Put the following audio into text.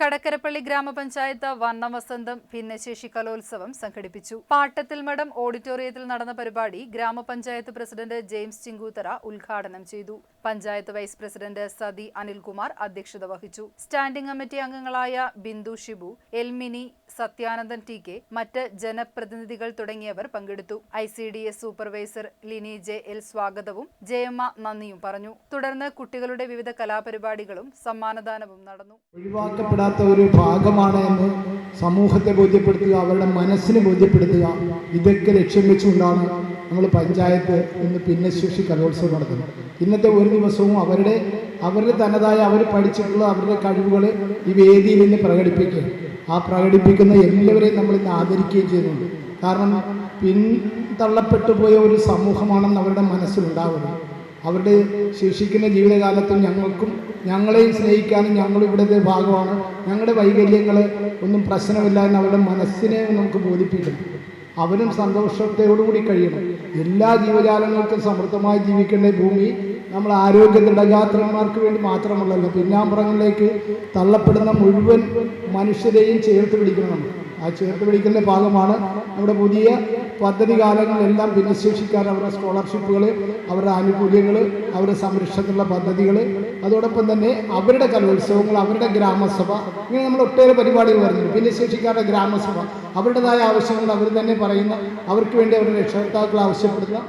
കടക്കരപ്പള്ളി ഗ്രാമപഞ്ചായത്ത് വർണവസന്തം ഭിന്നശേഷി കലോത്സവം സംഘടിപ്പിച്ചു. പാട്ടത്തിൽ മഠം ഓഡിറ്റോറിയത്തിൽ നടന്ന പരിപാടി ഗ്രാമപഞ്ചായത്ത് പ്രസിഡന്റ് ജെയിംസ് ചിങ്കൂത്തറ ഉദ്ഘാടനം ചെയ്തു. പഞ്ചായത്ത് വൈസ് പ്രസിഡന്റ് സതി അനിൽകുമാർ അധ്യക്ഷത വഹിച്ചു. സ്റ്റാൻഡിംഗ് കമ്മിറ്റി അംഗങ്ങളായ ബിന്ദു ഷിബു എൽമിനി സത്യാനന്ദൻ ടി കെ മറ്റ് ജനപ്രതിനിധികൾ തുടങ്ങിയവർ പങ്കെടുത്തു. I C D S supervisor Lini J L സ്വാഗതവും ജയമ്മ നന്ദിയും പറഞ്ഞു. തുടർന്ന് കുട്ടികളുടെ വിവിധ കലാപരിപാടികളും സമ്മാനദാനവും നടന്നു. ഒഴിവാക്കപ്പെടാത്ത ഒരു ഭാഗമാണ് എന്ന് സമൂഹത്തെ ബോധ്യപ്പെടുത്തുക അവരുടെ മനസ്സിനെ ബോധ്യപ്പെടുത്തുക. ഇതൊക്കെ ലക്ഷ്യം വെച്ചുകൊണ്ടാണ് നമ്മൾ പഞ്ചായത്ത് ഇന്ന് ഭിന്നശേഷി കലോത്സവം നടത്തുന്നു. ഇന്നത്തെ ഒരു ദിവസവും അവരുടെ അവരുടെ തനതായ അവർ പഠിച്ചിട്ടുള്ള അവരുടെ കഴിവുകൾ ഈ വേദിയിൽ നിന്ന് പ്രകടിപ്പിക്കുക. ആ പ്രകടിപ്പിക്കുന്ന എല്ലാവരെയും നമ്മൾ ഇന്ന് ആദരിക്കുകയും ചെയ്യുന്നുണ്ട്. കാരണം പിന്തള്ളപ്പെട്ടു പോയ ഒരു സമൂഹമാണെന്ന് അവരുടെ മനസ്സിലുണ്ടാവുന്നത് അവരുടെ ശേഷിക്കുന്ന ജീവിതകാലത്ത് ഞങ്ങൾക്കും ഞങ്ങളെയും സ്നേഹിക്കാനും ഞങ്ങൾ ഇവിടുത്തെ ഭാഗമാണ്. ഞങ്ങളുടെ വൈകല്യങ്ങൾ ഒന്നും പ്രശ്നമില്ല എന്ന് അവരുടെ മനസ്സിനെ നമുക്ക് ബോധിപ്പിക്കണം അവരും സന്തോഷത്തോടുകൂടി കഴിയണം. എല്ലാ ജീവജാലങ്ങൾക്കും സമൃദ്ധമായി ജീവിക്കേണ്ട ഭൂമി നമ്മൾ ആരോഗ്യ ദൃഢഗാത്രന്മാർക്ക് വേണ്ടി മാത്രമല്ലല്ലോ. പിന്നാമ്പുറങ്ങളിലേക്ക് തള്ളപ്പെടുന്ന മുഴുവൻ മനുഷ്യരെയും ചേർത്ത് പിടിക്കണം ആ ചേർത്ത് പിടിക്കലിന്റെ ഭാഗമാണ്. നമ്മുടെ പുതിയ പദ്ധതി കാലങ്ങളിലെല്ലാം ഭിന്നശേഷിക്കാർ അവരുടെ സ്കോളർഷിപ്പുകൾ അവരുടെ ആനുകൂല്യങ്ങൾ അവരുടെ സംരക്ഷണത്തിനുള്ള പദ്ധതികൾ അതോടൊപ്പം തന്നെ അവരുടെ കലോത്സവങ്ങൾ അവരുടെ ഗ്രാമസഭ ഇങ്ങനെ നമ്മൾ ഒട്ടേറെ പരിപാടികൾ വരുന്നുണ്ട്. ഭിന്നശേഷിക്കാരുടെ ഗ്രാമസഭ. അവരുടേതായ ആവശ്യങ്ങൾ അവർ തന്നെ പറയുന്ന അവർക്ക് വേണ്ടി അവരുടെ രക്ഷകർത്താക്കൾ ആവശ്യപ്പെടുന്ന